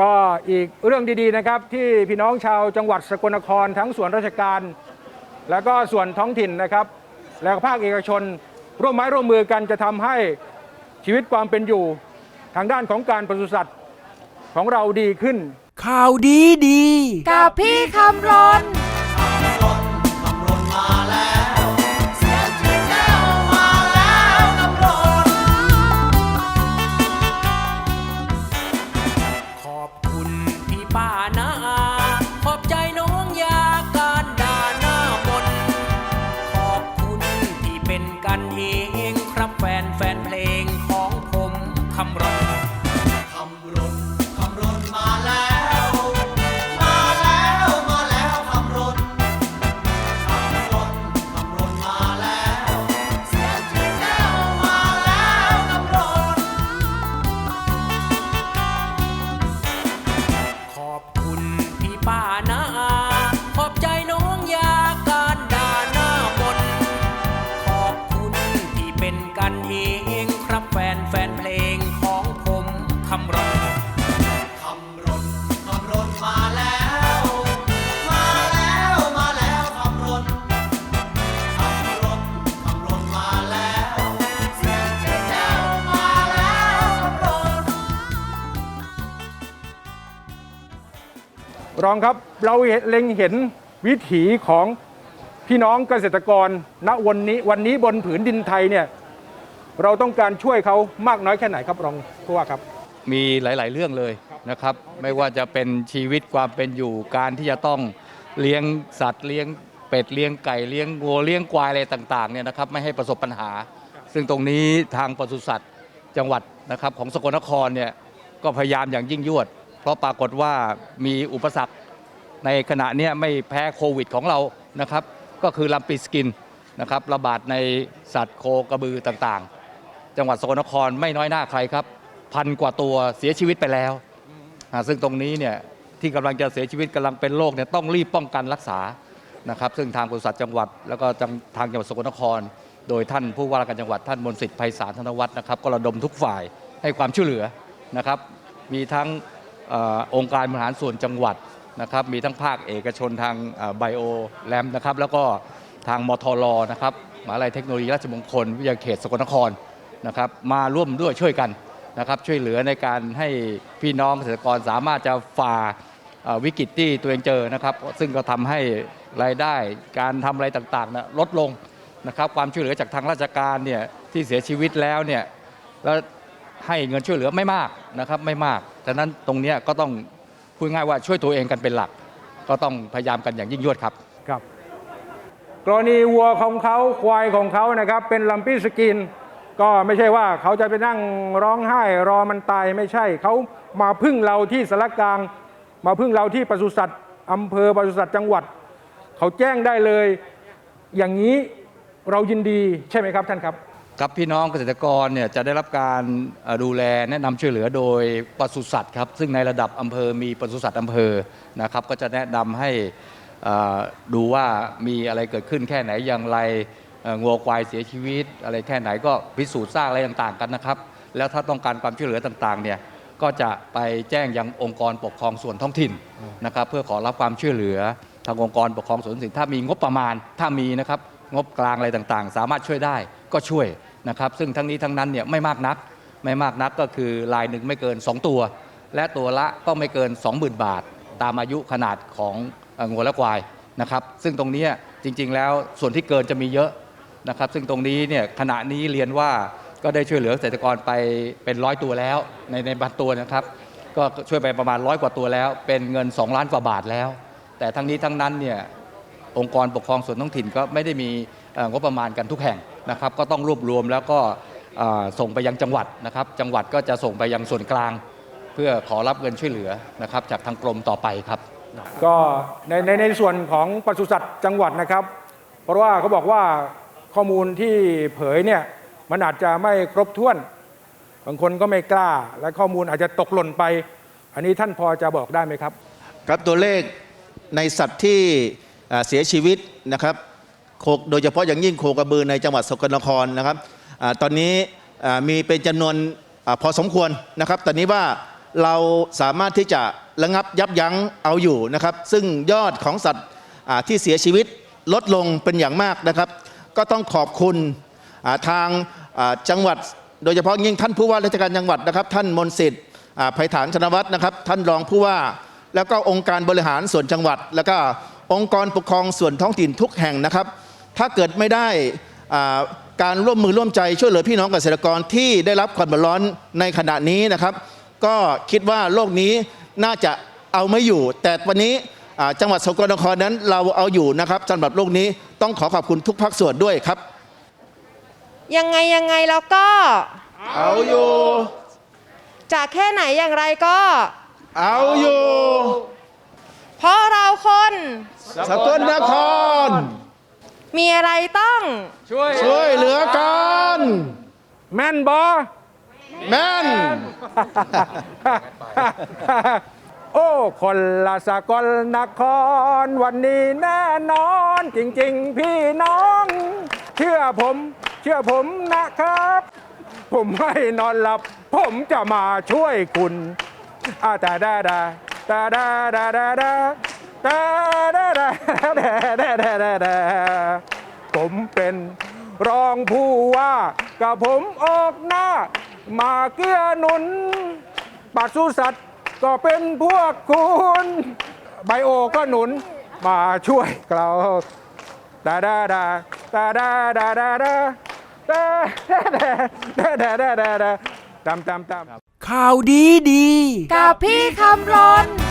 ก็อีกเรื่องดีๆนะครับ ที่พี่น้องชาวจังหวัดสกลนครทั้งส่วนราชการ และก็ส่วนท้องถิ่นนะครับ และภาคเอกชน ร่วมไม้ร่วมมือกันจะทำให้ชีวิตความเป็นอยู่ ทางด้านของการปศุสัตว์ของเราดีขึ้น ข่าวดีดี กับพี่คำรน แฟนแฟน รองครับเราเล็งเห็นวิถีของพี่น้องเกษตรกรณวันนี้วันนี้บนผืนดินไทยเนี่ยเราต้องการช่วยเขามากน้อยแค่ไหนครับรองผู้ว่าครับ มีหลาย ๆ เรื่องเลยนะครับ ไม่ว่าจะเป็นชีวิตความเป็นอยู่การที่จะต้องเลี้ยงสัตว์เลี้ยงเป็ดเลี้ยงไก่เลี้ยงวัวเลี้ยงควายอะไรต่างๆเนี่ยนะครับไม่ให้ประสบปัญหา ซึ่งตรงนี้ทางปศุสัตว์จังหวัดนะครับของสกลนครเนี่ยก็พยายามอย่างยิ่งยวดเพ ราะปรากฏว่ามีอุปสรรคในขณะนี้ไม่แพ้โควิดของเรานะครับ ก็คือลำปีสกินนะครับระบาดในสัตว์โคกระบือต่างๆ จังหวัดสกลนครไม่น้อยหน้าใครครับ พันกว่าตัวเสียชีวิตไปแล้ว ซึ่งตรงนี้เนี่ยที่กำลังจะเสียชีวิตกำลังเป็นโรคเนี่ยต้องรีบป้องกันรักษานะครับ ซึ่งทางบริษัทจังหวัด แล้วก็ทางจังหวัดสกลนคร โดยท่านผู้ว่าการจังหวัดท่านมนต์สิทธิ์ไพศาลธนวัฒน์นะครับก็ระดมทุกฝ่ายให้ความช่วยเหลือนะครับ มีทั้ง อองค์การบริหารส่วนจังหวัดนะครับมีทั้งภาคเอกชนทางไบโอแลมนะครับแล้วก็ทางมทรนะครับมหาวิทยาลัยเทคโนโลยีราชมงคล วิทยาเขตสกลนครนะครับมาร่วมด้วยช่วยกันนะครับช่วยเหลือในการให้พี่น้องเกษตรกรสามารถจะฝ่าวิกฤตที่ตัวเองเจอนะครับ ซึ่งก็ทำให้รายได้การทำอะไรต่างๆนะลดลงนะครับความช่วยเหลือจากทางราชการเนี่ยที่เสียชีวิตแล้วเนี่ยแล้ว ให้เงินช่วยเหลือไม่มากนะครับไม่มากฉะนั้นตรงเนี้ยก็ต้องพูดง่ายว่าช่วยตัวเองกันเป็นหลัก ก็ต้องพยายามกันอย่างยิ่งยวดครับ ครับ กรณีวัวของเขาควายของเขานะครับ เป็นลัมปี้สกิน ก็ไม่ใช่ว่าเขาจะไปนั่งร้องไห้รอมันตายไม่ใช่ เขามาพึ่งเราที่สารกลาง มาพึ่งเราที่ปศุสัตว์อำเภอปศุสัตว์จังหวัด เขาแจ้งได้เลย อย่างนี้เรายินดีใช่ไหมครับท่านครับ ครับพี่น้องเกษตรกรเนี่ยจะได้รับการดูแลแนะนำช่วยเหลือโดยปศุสัตว์ครับซึ่งในระดับอำเภอมีปศุสัตว์อำเภอนะครับก็จะแนะนำให้ดูว่ามีอะไรเกิดขึ้นแค่ไหนอย่างไรงัวควายเสียชีวิต อะไรแค่ไหนก็พิสูจน์ทราบอะไรต่างๆกันนะครับ แล้วถ้าต้องการความช่วยเหลือต่างๆเนี่ยก็จะไปแจ้งยังองค์กรปกครองส่วนท้องถิ่นนะครับเพื่อขอรับความช่วยเหลือทางองค์กรปกครองส่วนท้องถิ่นถ้ามีงบประมาณถ้ามีนะครับงบกลางอะไรต่างๆ สามารถช่วยได้ ก็ช่วยนะครับ ซึ่งทั้งนี้ทั้งนั้นเนี่ยไม่มากนัก ไม่มากนักก็คือลายหนึ่งไม่เกิน 2 ตัว และตัวละก็ไม่เกิน 20,000 บาท ตามอายุขนาดของงัวและควายนะครับ ซึ่งตรงนี้จริง ๆ แล้วส่วนที่เกินจะมีเยอะนะครับ ซึ่งตรงนี้เนี่ยขณะนี้เรียนว่าก็ได้ช่วยเหลือเกษตรกรไปเป็นร้อยตัวแล้วในในบางตัวนะครับ ก็ช่วยไปประมาณร้อยกว่าตัวแล้ว เป็นเงิน 2 ล้านกว่าบาทแล้ว แต่ทั้งนี้ทั้งนั้นเนี่ยองค์กรปกครองส่วนท้องถิ่นก็ไม่ได้มีงบประมาณกันทุกแห่ง นะครับก็ต้องรวบรวมแล้วก็เอ่อส่งไปยังจังหวัดนะครับ จังหวัดก็จะส่งไปยังส่วนกลาง เพื่อขอรับเงินช่วยเหลือนะครับ จากทางกรมต่อไปครับ ก็ในในในส่วนของปศุสัตว์จังหวัดนะครับ เพราะว่าเขาบอกว่าข้อมูลที่เผยเนี่ยมันอาจจะไม่ครบถ้วน บางคนก็ไม่กล้า และข้อมูลอาจจะตกหล่นไป อันนี้ท่านพอจะบอกได้ไหมครับ ครับตัวเลขในสัตว์ที่อ่าเสียชีวิตนะครับ โคโดยเฉพาะอย่างยิ่งโคกระบือในจังหวัดสกลนครนะครับอตอนนี้มีเป็นจำนวนอพอสมควรนะครับ ตอนนี้ว่าเราสามารถที่จะระงับยับยั้งเอาอยู่นะครับ ซึ่งยอดของสัตว์ที่เสียชีวิตลดลงเป็นอย่างมากนะครับ ก็ต้องขอบคุณทางจังหวัด โดยเฉพาะยิ่งท่านผู้ว่าราชการจังหวัดนะครับ ท่านมนสิทธิ์อ่าไพฐานชนวัฒน์นะครับ ท่านรองผู้ว่า แล้วก็องค์การบริหารส่วนจังหวัด แล้วก็องค์กรปกครองส่วนท้องถิ่นทุกแห่งนะครับ ถ้าเกิดไม่ได้อ่าการร่วมมือร่วมใจช่วยเหลือพี่น้องเกษตรกรที่ได้รับความเดือดร้อนในขณะนี้นะครับ ก็คิดว่าโลกนี้น่าจะเอาไม่อยู่ แต่วันนี้อ่าจังหวัดสกลนครนั้นเราเอาอยู่นะครับสำหรับโลกนี้ต้องขอขอบคุณทุกภาคส่วนด้วยครับ ยังไงยังไงแล้วก็ เอาอยู่จะแค่ไหนอย่างไรก็ เอาอยู่ เพราะเราคน สกลนคร มีอะไรต้อง ช่วยช่วยเหลือกันแม่นบอ แม่น โอ้ คนละสกลนคร วันนี้แน่นอนจริงๆ พี่น้อง เชื่อผม เชื่อผมนะครับ ผมไม่นอนหลับ ผมจะมาช่วยคุณอาตาดาดาตาดาดาดาดา ตาดาดาดาดาดาดาดาผมเป็นรองผู้ว่ากับผมออกหน้า มาเกื้อหนุนปศุสัตว์ก็เป็นพวกคุณ ไบโอก็หนุนมาช่วยเราดาดาดาดาดาดาดาดาดาดาดาดาดาดาดาตามตามตามข่าวดีดี กับพี่คำรน